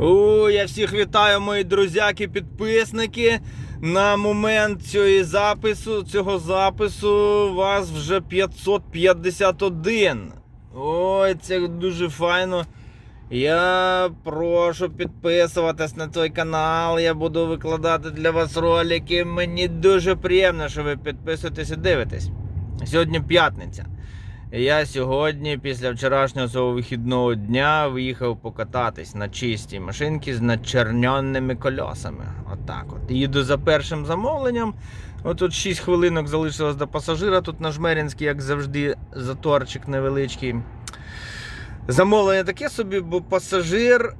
У, я всіх вітаю, мої друзяки, підписники. На момент цього запису, цього запису вас вже 551. Ой, це дуже файно. Я прошу підписуватись на той канал. Я буду викладати для вас ролики. Мені дуже приємно, що ви підписуєтесь і дивитесь. Сьогодні п'ятниця. Я сьогодні, після вчорашнього свого вихідного дня, виїхав покататись на чистій машинці з начерненими кольосами. Отак от. Їду за першим замовленням. Отут 6 хвилинок залишилось до пасажира. Тут на Жмеринській, як завжди, заторчик невеличкий. Замовлення таке собі, бо пасажир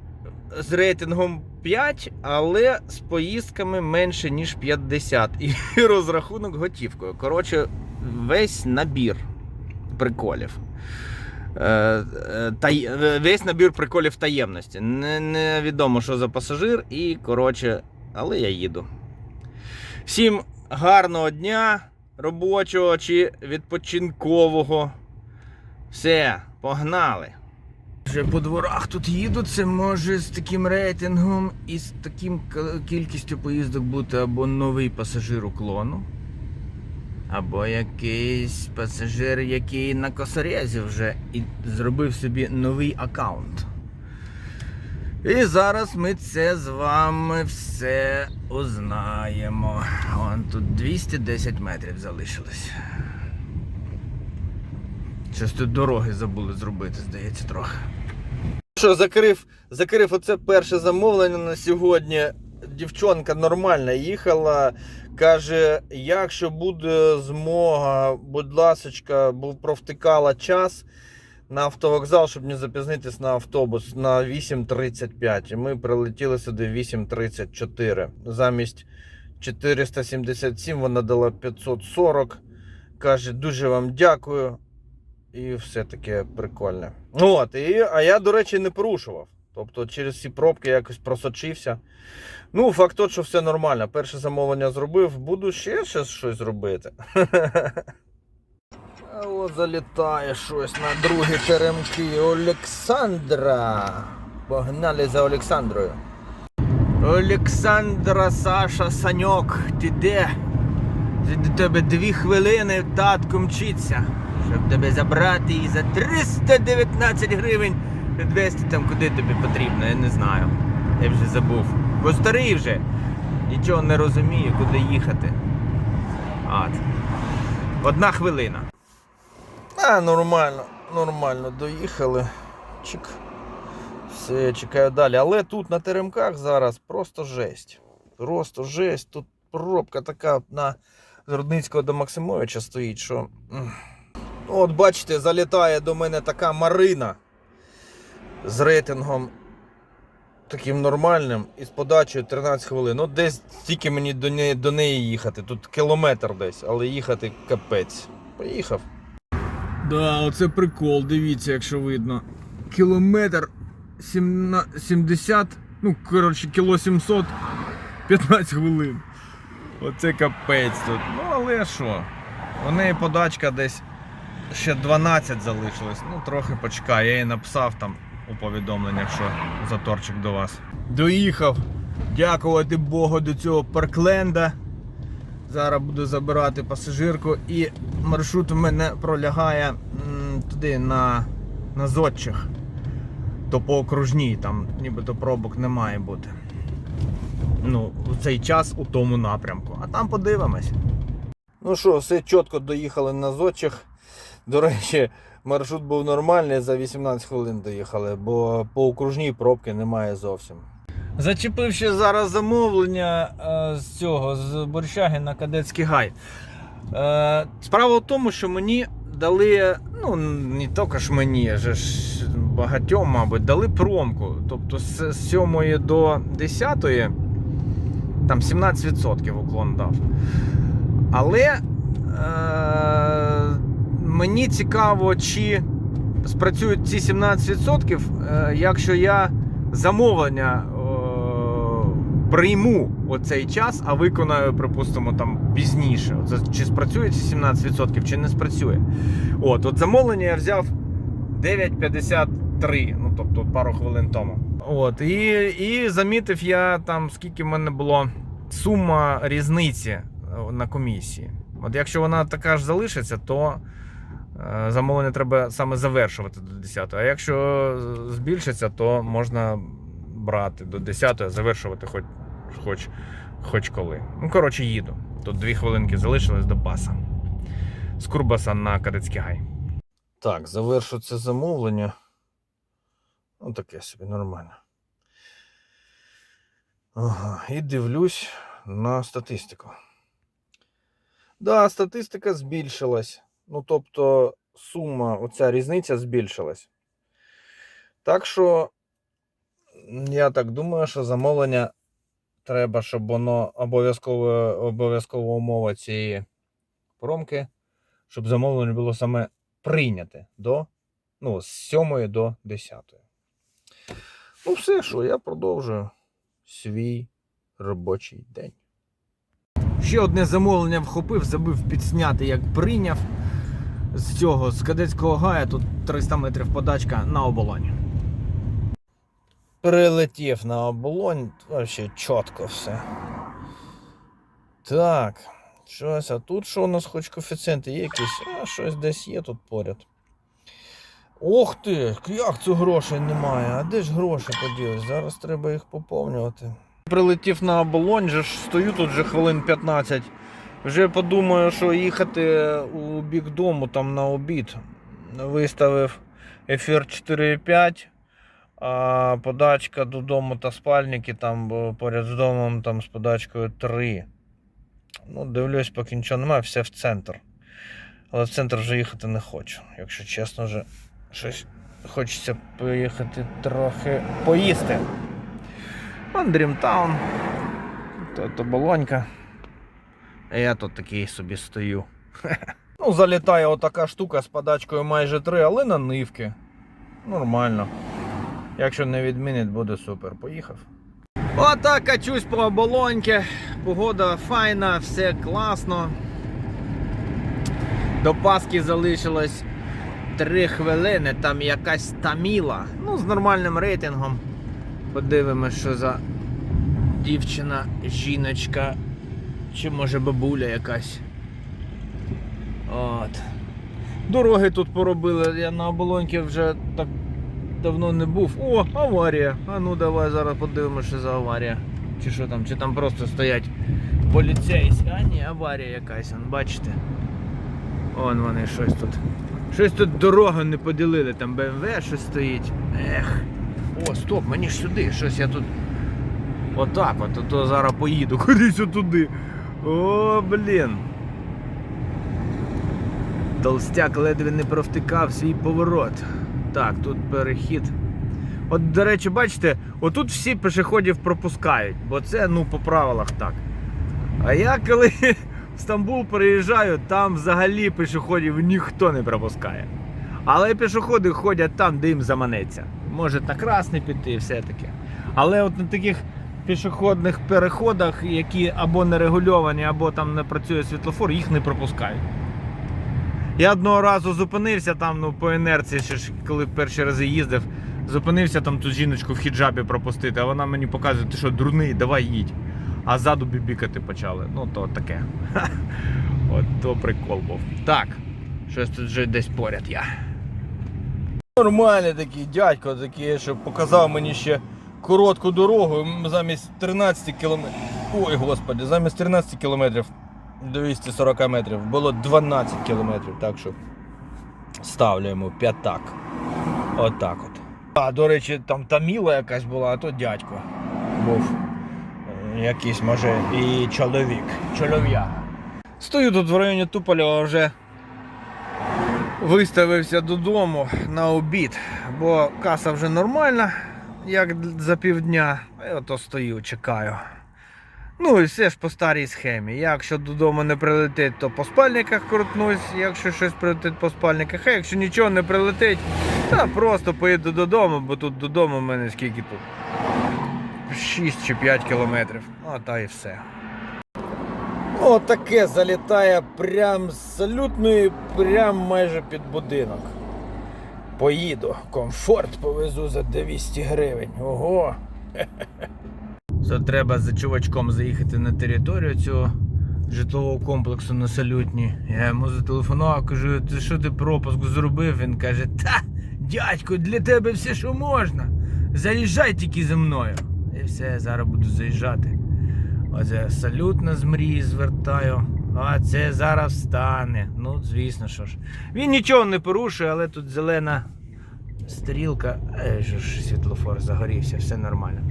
з рейтингом 5, але з поїздками менше, ніж 50. І розрахунок готівкою. Коротше, весь набір приколів. Е, е, Весь набір приколів таємності. Не, невідомо, що за пасажир, і коротше, але я їду. Всім гарного дня, робочого чи відпочинкового. Все, погнали. Вже по дворах тут їду, це може з таким рейтингом і з таким кількістю поїздок бути або новий пасажир уклону, або якийсь пасажир, який на косорезі вже і зробив собі новий аккаунт. І зараз ми це з вами все узнаємо. Вон тут 210 метрів залишилось. Щось тут дороги забули зробити, здається, трохи. Що, закрив, закрив оце перше замовлення на сьогодні. Дівчонка нормально їхала. Каже, якщо буде змога, будь ласочка, бо провтикала час на автовокзал, щоб не запізнитись на автобус на 8.35. І ми прилетіли сюди 8.34. Замість 477 вона дала 540. Каже, дуже вам дякую. І все таке прикольне. От, і, а я, до речі, не порушував. Тобто через ці пробки якось просочився. Ну, факт тот, що все нормально. Перше замовлення зробив, буду ще щось, щось робити. А от залітає щось на другі теремки Олександра. Погнали за Олександрою. Олександра Саша Саньок, ти де? До тебе дві хвилини татко мчиться, щоб тебе забрати і за 319 гривень відвезти там, куди тобі потрібно, я не знаю. Я вже забув. Бо старий вже. Нічого не розумію, куди їхати. От. Одна хвилина. А, нормально, нормально, доїхали. Чик. Все, чекаю далі. Але тут на теремках зараз просто жесть. Просто жесть. Тут пробка така на з Рудницького до Максимовича стоїть, що. От бачите, залітає до мене така Марина з рейтингом таким нормальним і з подачею 13 хвилин. Ну, десь тільки мені до неї, до неї їхати. Тут кілометр десь, але їхати капець. Поїхав. Да, оце прикол, дивіться, якщо видно. Кілометр 70, ну, коротше, кіло 700, 15 хвилин. Оце капець тут. Ну, але що? У неї подачка десь ще 12 залишилось. Ну, трохи почекай. Я їй написав там у повідомленнях, що заторчик до вас. Доїхав. Дякувати Богу до цього Паркленда. Зараз буду забирати пасажирку і маршрут у мене пролягає туди на, на Зодчих. То по окружній, там нібито пробок не має бути. Ну, у цей час у тому напрямку. А там подивимось. Ну що, все чітко доїхали на Зодчих. До речі, маршрут був нормальний, за 18 хвилин доїхали, бо по окружній пробки немає зовсім. Зачепив ще зараз замовлення е, з цього, з Борщаги на Кадетський гай. Е, справа в тому, що мені дали, ну не тільки ж мені, а ж багатьом, мабуть, дали промку. Тобто з 7 до 10 там 17% уклон дав. Але е, мені цікаво, чи спрацюють ці 17%, е, якщо я замовлення е, прийму оцей час, а виконаю, припустимо, там пізніше. Чи спрацює ці 17%, чи не спрацює. От, от замовлення я взяв 9,53, ну тобто пару хвилин тому. От, і, і замітив я там, скільки в мене було сума різниці е, на комісії. От якщо вона така ж залишиться, то замовлення треба саме завершувати до 10. А якщо збільшиться, то можна брати до 10, а завершувати хоч, хоч, хоч коли. Ну, коротше, їду. Тут дві хвилинки залишилось до паса. З Курбаса на Кадицький гай. Так, завершу це замовлення. Ну, таке собі нормально. Ага, і дивлюсь на статистику. Да, статистика збільшилась. Ну, тобто, сума, оця різниця збільшилась. Так що, я так думаю, що замовлення треба, щоб воно обов'язково обов'язкова умова цієї промки, щоб замовлення було саме прийняте до ну, з 7 до 10. Ну, все, що я продовжую свій робочий день. Ще одне замовлення вхопив, забив підсняти, як прийняв з цього, з кадетського гая, тут 300 метрів подачка на оболонь. Прилетів на оболонь, вообще чітко все. Так, щось, а тут що у нас хоч коефіцієнти є якісь? А, щось десь є тут поряд. Ох ти, як це грошей немає? А де ж гроші поділись? Зараз треба їх поповнювати. Прилетів на оболонь, же ж стою тут вже хвилин 15. Вже подумаю, що їхати у бік дому там на обід. Виставив ефір 4,5, а подачка додому та спальники там поряд з домом там з подачкою 3. Ну, дивлюсь, поки нічого немає, все в центр. Але в центр вже їхати не хочу. Якщо чесно, вже щось хочеться поїхати трохи поїсти. Андрімтаун. То, то. А я тут такий собі стою. Ну, залітає отака штука з подачкою майже 3, але на нивки. Нормально. Якщо не відмінить, буде супер. Поїхав. Отак качусь по оболоньки. Погода файна, все класно. До Паски залишилось 3 хвилини, там якась таміла. Ну, з нормальним рейтингом. Подивимось, що за дівчина, жіночка, чи може бабуля якась. От. Дороги тут поробили, я на оболоньки вже так давно не був. О, аварія. А ну давай зараз подивимося, що за аварія. Чи що там, чи там просто стоять поліцейські. А ні, аварія якась, он, бачите. Вон вони щось тут. Щось тут дорогу не поділили, там БМВ щось стоїть. Ех. О, стоп, мені ж сюди, щось я тут. Отак от, то зараз поїду кудись отуди. О, блін. Толстяк ледве не провтикав свій поворот. Так, тут перехід. От, до речі, бачите, отут всі пешеходів пропускають, бо це ну по правилах так. А я коли в Стамбул переїжджаю, там взагалі пішоходів ніхто не пропускає. Але пішоходи ходять там, де їм заманеться. Можуть на красний піти і все таке. Але от на таких пішохідних переходах, які або не регульовані, або там не працює світлофор, їх не пропускають. Я одного разу зупинився там, ну, по інерції, ще ж коли перші рази їздив, зупинився там ту жіночку в хіджабі пропустити, а вона мені показує, ти що, дурний, давай їдь. А ззаду бібікати почали. Ну, то таке. От то прикол був. Так, щось тут вже десь поряд я. Нормальний такий дядько, такий, що показав мені ще коротку дорогу замість 13 кілометрів. Ой, господи, замість 13 кілометрів 240 метрів було 12 кілометрів, так що ставлю п'ятак. Отак от. А, до речі, там Таміла якась була, а то дядько був. Е, Якийсь, може, і чоловік. Чолов'я. Стою тут в районі Туполєва вже виставився додому на обід, бо каса вже нормальна, як за півдня. І ото стою, чекаю. Ну і все ж по старій схемі. Якщо додому не прилетить, то по спальниках крутнусь, якщо щось прилетить по спальниках, а якщо нічого не прилетить, то просто поїду додому, бо тут додому в мене скільки тут? 6 чи 5 кілометрів. Ну, та і все. Отаке залітає прям з салютної, прям майже під будинок. Поїду, комфорт повезу за 200 гривень. Ого. Це треба за чувачком заїхати на територію цього житлового комплексу на салютні. Я йому зателефонував, кажу, ти що ти пропуск зробив? Він каже, та, дядько, для тебе все, що можна. Заїжджай тільки за мною. І все, зараз буду заїжджати. Оце салютно з мрії звертаю. А це зараз стане. Ну, звісно, що ж. Він нічого не порушує, але тут зелена стрілка. Е, ж, світлофор загорівся, все нормально.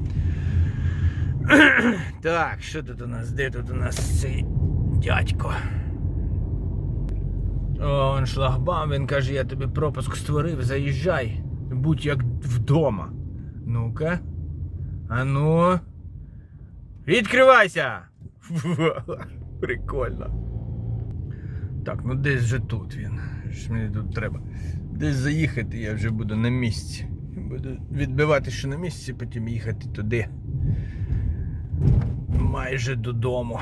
Так, що тут у нас? Де тут у нас цей дядько? О, он шлагбаум, він каже, я тобі пропуск створив, заїжджай. Будь як вдома. Ну-ка. А ну. Відкривайся! Прикольно. Так, ну десь же тут він. Що мені тут треба. Десь заїхати, я вже буду на місці. Буду відбивати, що на місці, потім їхати туди. Майже додому.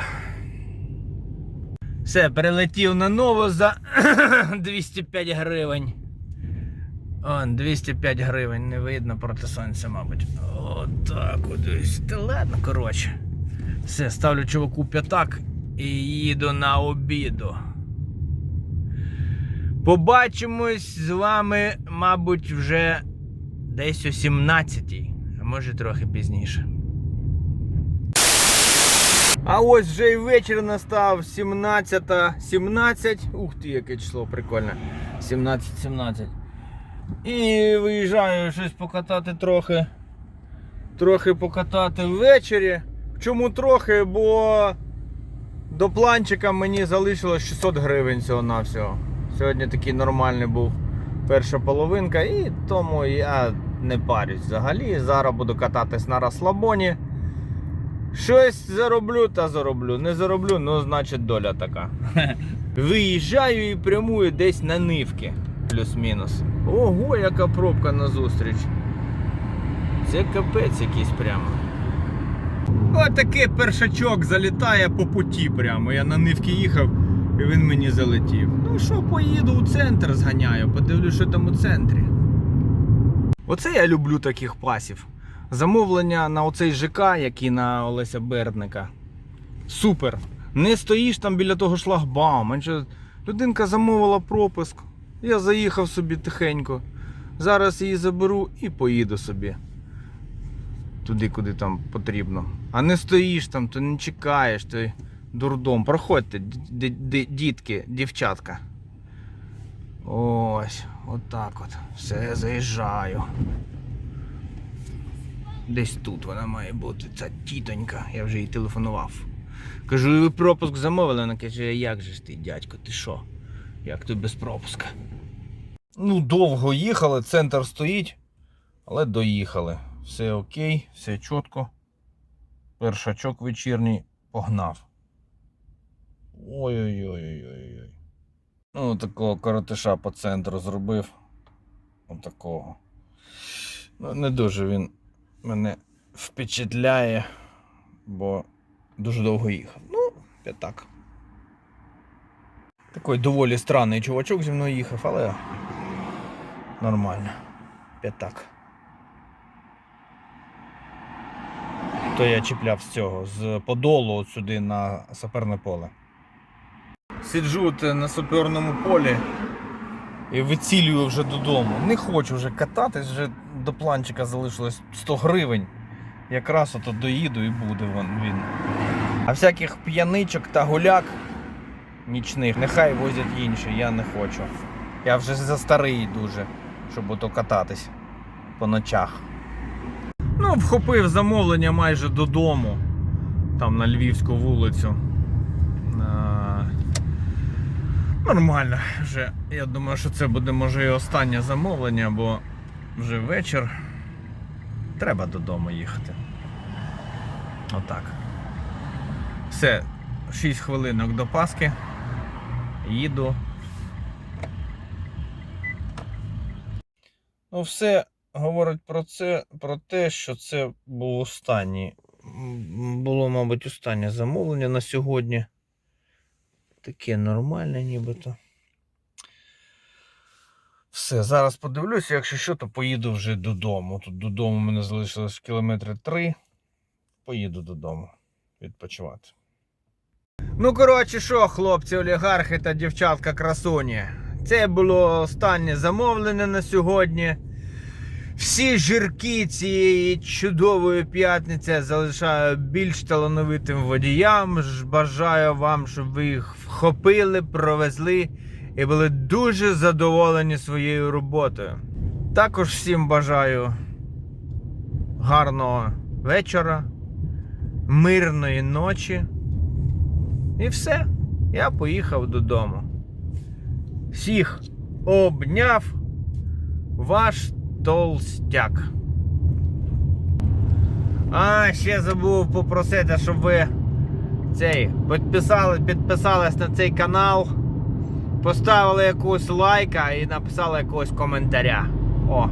Все, перелетів на ново за 205 гривень. Он, 205 гривень, не видно проти сонця, мабуть. Отак от ось. Та ладно, коротше. Все, ставлю чуваку п'ятак і їду на обіду. Побачимось з вами, мабуть, вже десь о 17-й, а може трохи пізніше. А ось вже і вечір настав 17.17. 17. Ух ти, яке число прикольне. 17.17. І виїжджаю щось покатати трохи. Трохи покатати ввечері. Чому трохи? Бо до планчика мені залишилось 600 гривень всього навсього. Сьогодні такий нормальний був перша половинка, і тому я не парюсь взагалі. Зараз буду кататись на розслабоні. Щось зароблю та зароблю. Не зароблю, ну значить доля така. Виїжджаю і прямую десь на нивки. Плюс-мінус. Ого, яка пробка назустріч. Це капець якийсь прямо. Отакий першачок залітає по путі прямо. Я на нивки їхав і він мені залетів. Ну що, поїду у центр зганяю, подивлюсь, що там у центрі. Оце я люблю таких пасів. Замовлення на оцей ЖК, який на Олеся Бердника. Супер. Не стоїш там біля того шлагбаума. Людинка замовила пропуск. Я заїхав собі тихенько. Зараз її заберу і поїду собі. Туди, куди там потрібно. А не стоїш там, то не чекаєш, то дурдом. Проходьте, дітки, дівчатка. Ось, отак от. Все, заїжджаю. Десь тут вона має бути, ця тітонька. Я вже їй телефонував. Кажу, ви пропуск замовили? Вона каже, як же ж ти, дядько, ти що? Як тут без пропуска? Ну, довго їхали, центр стоїть, але доїхали. Все окей, все чітко. Першачок вечірній погнав. Ой-ой-ой-ой-ой. Ну, такого коротиша по центру зробив. Отакого. Ну, не дуже він мене впечатляє, бо дуже довго їхав. Ну, п'ятак. Такий доволі странний чувачок зі мною їхав, але нормально. П'ятак. То я чіпляв з цього, з подолу от сюди на саперне поле. Сиджу на саперному полі і вицілюю вже додому. Не хочу вже кататись, вже до планчика залишилось 100 гривень. Якраз ото доїду і буде він. А всяких п'яничок та гуляк нічних, нехай возять інші, я не хочу. Я вже за старий дуже, щоб ото кататись по ночах. Вхопив замовлення майже додому, там на Львівську вулицю. Нормально вже. Я думаю, що це буде може і останнє замовлення, бо вже вечір. Треба додому їхати. Отак. Все, 6 хвилинок до Паски. Їду. Ну, все говорить про це, про те, що це був останній. Було, мабуть, останнє замовлення на сьогодні. Таке нормальне нібито. Все, зараз подивлюся, якщо що, то поїду вже додому. Тут додому мене залишилось кілометри три. Поїду додому відпочивати. Ну, коротше, що, хлопці, олігархи та дівчатка красуні. Це було останнє замовлене на сьогодні. Всі жирки цієї чудової п'ятниці залишаю більш талановитим водіям. Бажаю вам, щоб ви їх вхопили, провезли і були дуже задоволені своєю роботою. Також всім бажаю гарного вечора, мирної ночі. І все. Я поїхав додому. Всіх обняв ваш толстяк. А, ще забув попросити, щоб ви цей підписали, підписались на цей канал, поставили якусь лайка і написали якогось коментаря. О!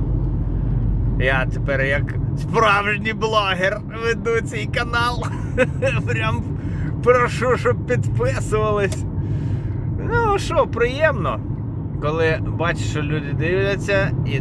Я тепер як справжній блогер веду цей канал. Прям прошу, щоб підписувались. Ну що, приємно, коли бачиш, що люди дивляться і,